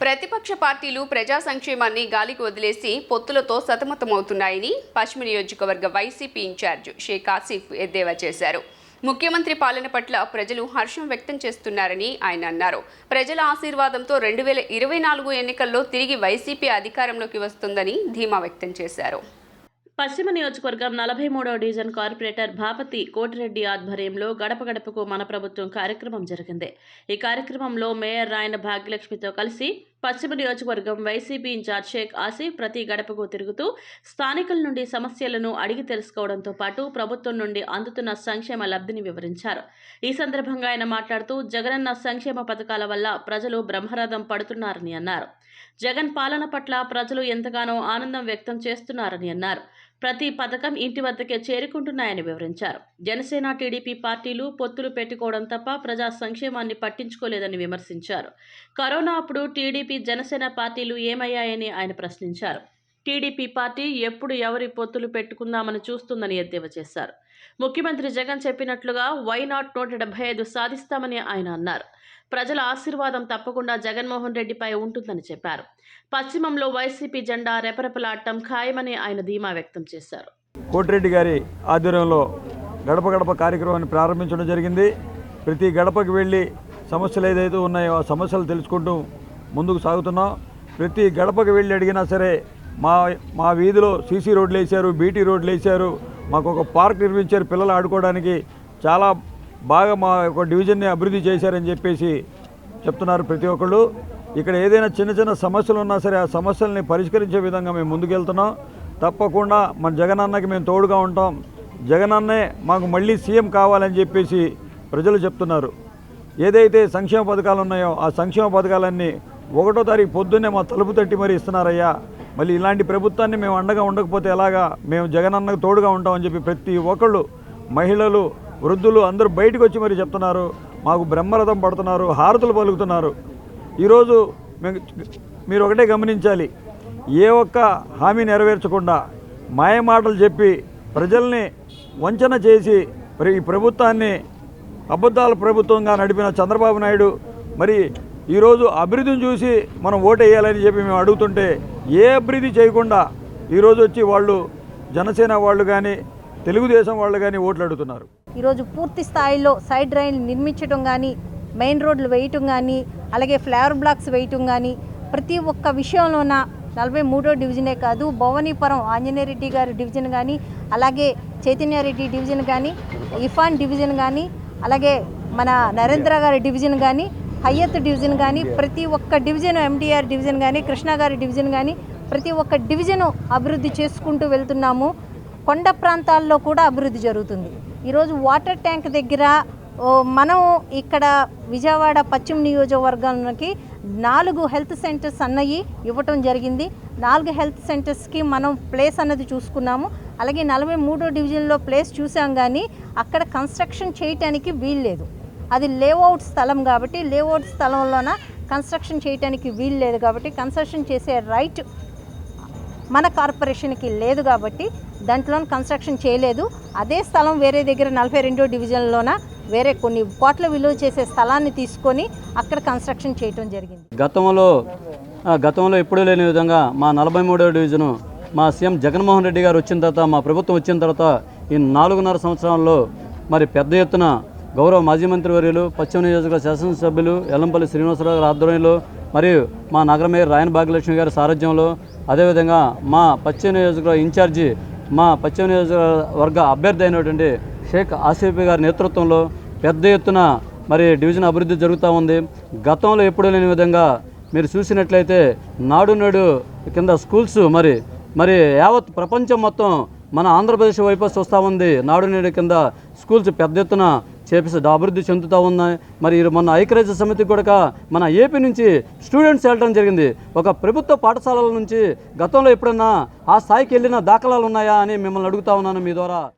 ప్రతిపక్ష పార్టీలు ప్రజా సంక్షేమాన్ని గాలికి వదిలేసి పొత్తులతో సతమతమవుతున్నాయని పశ్చిమ నియోజకవర్గ వైసీపీ ఇన్ఛార్జ్ షేక్ ఆసిఫ్ ఎద్దేవా చేశారు. ముఖ్యమంత్రి పాలన పట్ల ప్రజలు హర్షం వ్యక్తం చేస్తున్నారని ఆయన అన్నారు. ప్రజల ఆశీర్వాదంతో రెండు వేల ఇరవై నాలుగు ఎన్నికల్లో తిరిగి వైసీపీ అధికారంలోకి వస్తుందని ధీమా వ్యక్తం చేశారు. పశ్చిమ నియోజకవర్గం నలభై మూడవ డివిజన్ కార్పొరేటర్ భాపతి కోటిరెడ్డి ఆధ్వర్యంలో గడప గడపకు మన ప్రభుత్వం కార్యక్రమం జరిగింది. ఈ కార్యక్రమంలో మేయర్ రాయన భాగ్యలక్ష్మితో కలిసి పశ్చిమ నియోజకవర్గం వైసీపీ ఇన్ఛార్జ్ షేక్ ఆసిఫ్ ప్రతి గడపకు తిరుగుతూ స్థానికుల నుండి సమస్యలను అడిగి తెలుసుకోవడంతో పాటు ప్రభుత్వం నుండి అందుతున్న సంక్షేమ లబ్ధిని వివరించారు. ఈ సందర్భంగా ఆయన మాట్లాడుతూ జగనన్న సంక్షేమ పథకాల వల్ల ప్రజలు బ్రహ్మరథం పడుతున్నారని అన్నారు. జగన్ పాలన పట్ల ప్రజలు ఎంతగానో ఆనందం వ్యక్తం చేస్తున్నారని అన్నారు. ప్రతి పథకం ఇంటి వద్దకే చేరుకుంటున్నాయని వివరించారు. జనసేన టీడీపీ పార్టీలు పొత్తులు పెట్టుకోవడం తప్ప ప్రజా సంక్షేమాన్ని పట్టించుకోలేదని విమర్శించారు. కరోనా అప్పుడు టీడీపీ జనసేన పార్టీలు ఏమయ్యాయని ఆయన ప్రశ్నించారు. టీడీపీ పార్టీ ఎప్పుడు ఎవరి పొత్తులు పెట్టుకుందామని చూస్తుందని ఎద్దేవా చేశారు. ముఖ్యమంత్రి జగన్ చెప్పినట్లుగా వై నాట్ నూట డెబ్బై ఐదు సాధిస్తామని ఆయన అన్నారు. ప్రజల ఆశీర్వాదం తప్పకుండా జగన్మోహన్ రెడ్డిపై ఉంటుందని చెప్పారు. పశ్చిమంలో వైసీపీ జెండా రెపరెపలాడటం ఖాయమని ఆయన ధీమా వ్యక్తం చేశారు. కోటిరెడ్డి గారి ఆధ్వర్యంలో గడప గడప కార్యక్రమాన్ని ప్రారంభించడం జరిగింది. ప్రతి గడపకి వెళ్ళి సమస్యలు ఏదైతే ఉన్నాయో ఆ సమస్యలు తెలుసుకుంటూ ముందుకు సాగుతున్నాం. ప్రతి గడపకి వెళ్ళి అడిగినా సరే మా మా వీధిలో సీసీ రోడ్లు వేశారు బీటీ రోడ్లు వేశారు. మాకు ఒక పార్క్ నిర్మించారు పిల్లలు ఆడుకోవడానికి. చాలా బాగా మా యొక్క డివిజన్ని అభివృద్ధి చేశారని చెప్పేసి చెప్తున్నారు ప్రతి ఒక్కళ్ళు. ఇక్కడ ఏదైనా చిన్న చిన్న సమస్యలు ఉన్నా సరే ఆ సమస్యల్ని పరిష్కరించే విధంగా మేము ముందుకెళ్తున్నాం. తప్పకుండా మన జగనన్నకి మేము తోడుగా ఉంటాం. జగనన్నే మాకు మళ్ళీ సీఎం కావాలని చెప్పేసి ప్రజలు చెప్తున్నారు. ఏదైతే సంక్షేమ పథకాలు ఉన్నాయో ఆ సంక్షేమ పథకాలన్నీ ఒకటో తారీఖు పొద్దున్నే మా తలుపు తట్టి మరి ఇస్తున్నారయ్యా. మళ్ళీ ఇలాంటి ప్రభుత్వాన్ని మేము అండగా ఉండకపోతే ఎలాగా మేము జగనన్నకు తోడుగా ఉంటామని చెప్పి ప్రతి ఒక్కళ్ళు మహిళలు వృద్ధులు అందరూ బయటకు వచ్చి మరి చెప్తున్నారు మాకు బ్రహ్మరథం పడుతున్నారు హారతులు పలుకుతున్నారు. ఈరోజు మీరు ఒకటే గమనించాలి ఏ ఒక్క హామీ నెరవేర్చకుండా మాయ మాటలు చెప్పి ప్రజల్ని వంచన చేసి మరి ఈ ప్రభుత్వాన్ని అబద్ధాల ప్రభుత్వంగా నడిపిన చంద్రబాబు నాయుడు మరి ఈరోజు అభివృద్ధిని చూసి మనం ఓటేయాలని చెప్పి మేము అడుగుతుంటే ఏ అభివృద్ధి చేయకుండా ఈరోజు వచ్చి వాళ్ళు జనసేన వాళ్ళు కానీ తెలుగుదేశం వాళ్ళు కానీ ఓట్లు అడుగుతున్నారు. ఈరోజు పూర్తి స్థాయిలో సైడ్ డ్రైన్లు నిర్మించడం కానీ మెయిన్ రోడ్లు వేయటం కానీ అలాగే ఫ్లవర్ బ్లాక్స్ వేయటం కానీ ప్రతి ఒక్క విషయంలోన నలభై మూడో డివిజనే కాదు భవానీపురం ఆంజనేయరెడ్డి గారి డివిజన్ కానీ అలాగే చైతన్యారెడ్డి డివిజన్ కానీ ఇఫాన్ డివిజన్ కానీ అలాగే మన నరేంద్ర గారి డివిజన్ కానీ హయ్యత్ డివిజన్ కానీ ప్రతి ఒక్క డివిజన్ ఎండిఆర్ డివిజన్ కానీ కృష్ణ గారి డివిజన్ కానీ ప్రతి ఒక్క డివిజను అభివృద్ధి చేసుకుంటూ వెళ్తున్నాము. కొండ ప్రాంతాల్లో కూడా అభివృద్ధి జరుగుతుంది. ఈరోజు వాటర్ ట్యాంక్ దగ్గర ఓ, మనం ఇక్కడ విజయవాడ పశ్చిమ నియోజకవర్గానికి నాలుగు హెల్త్ సెంటర్స్ అన్నవి ఇవ్వటం జరిగింది. నాలుగు హెల్త్ సెంటర్స్కి మనం ప్లేస్ అన్నది చూసుకున్నాము. అలాగే నలభై మూడో డివిజన్లో ప్లేస్ చూసాం కానీ అక్కడ కన్స్ట్రక్షన్ చేయటానికి వీల్లేదు అది లేఅవుట్ స్థలం కాబట్టి లేఅవుట్ స్థలంలోన కన్స్ట్రక్షన్ చేయటానికి వీలు లేదు కాబట్టి కన్స్ట్రక్షన్ చేసే రైట్ మన కార్పొరేషన్కి లేదు కాబట్టి దాంట్లో కన్స్ట్రక్షన్ చేయలేదు. అదే స్థలం వేరే దగ్గర నలభై రెండో డివిజన్లోన వేరే కొన్ని కోట్ల విలువ చేసే స్థలాన్ని తీసుకొని అక్కడ కన్స్ట్రక్షన్ చేయటం జరిగింది. గతంలో గతంలో ఎప్పుడూ లేని విధంగా మా నలభై మూడవ డివిజను మా సీఎం జగన్మోహన్ రెడ్డి గారు వచ్చిన తర్వాత మా ప్రభుత్వం వచ్చిన తర్వాత ఈ నాలుగున్నర సంవత్సరాల్లో మరి పెద్ద ఎత్తున గౌరవ మాజీ మంత్రి వర్యులు పశ్చిమ నియోజకవర్గ శాసనసభ్యులు ఎల్లంపల్లి శ్రీనివాసరావు గారి ఆధ్వర్యంలో మరియు మా నగర మేయర్ రాయన భాగ్యలక్ష్మి గారి సారథ్యంలో అదేవిధంగా మా పశ్చిమ నియోజకవర్గ ఇన్ఛార్జి మా పశ్చిమ నియోజకవర్గ అభ్యర్థి అయినటువంటి షేక్ ఆసిఫ్ గారి నేతృత్వంలో పెద్ద ఎత్తున మరి డివిజన్ అభివృద్ధి జరుగుతూ ఉంది. గతంలో ఎప్పుడూ లేని విధంగా మీరు చూసినట్లయితే నాడు నేడు కింద స్కూల్స్ మరి మరి యావత్ ప్రపంచం మొత్తం మన ఆంధ్రప్రదేశ్ వైపు చూస్తూ ఉంది. నాడు నేడు కింద స్కూల్స్ పెద్ద ఎత్తున చేపిస్తే అభివృద్ధి చెందుతూ ఉన్నాయి. మరి మన మొన్న ఐక్యరాజ్య సమితి కూడా మన ఏపీ నుంచి స్టూడెంట్స్ వెళ్ళడం జరిగింది. ఒక ప్రభుత్వ పాఠశాలల నుంచి గతంలో ఎప్పుడన్నా ఆ స్థాయికి వెళ్ళిన దాఖలాలు ఉన్నాయా అని మిమ్మల్ని అడుగుతా ఉన్నాను మీ ద్వారా.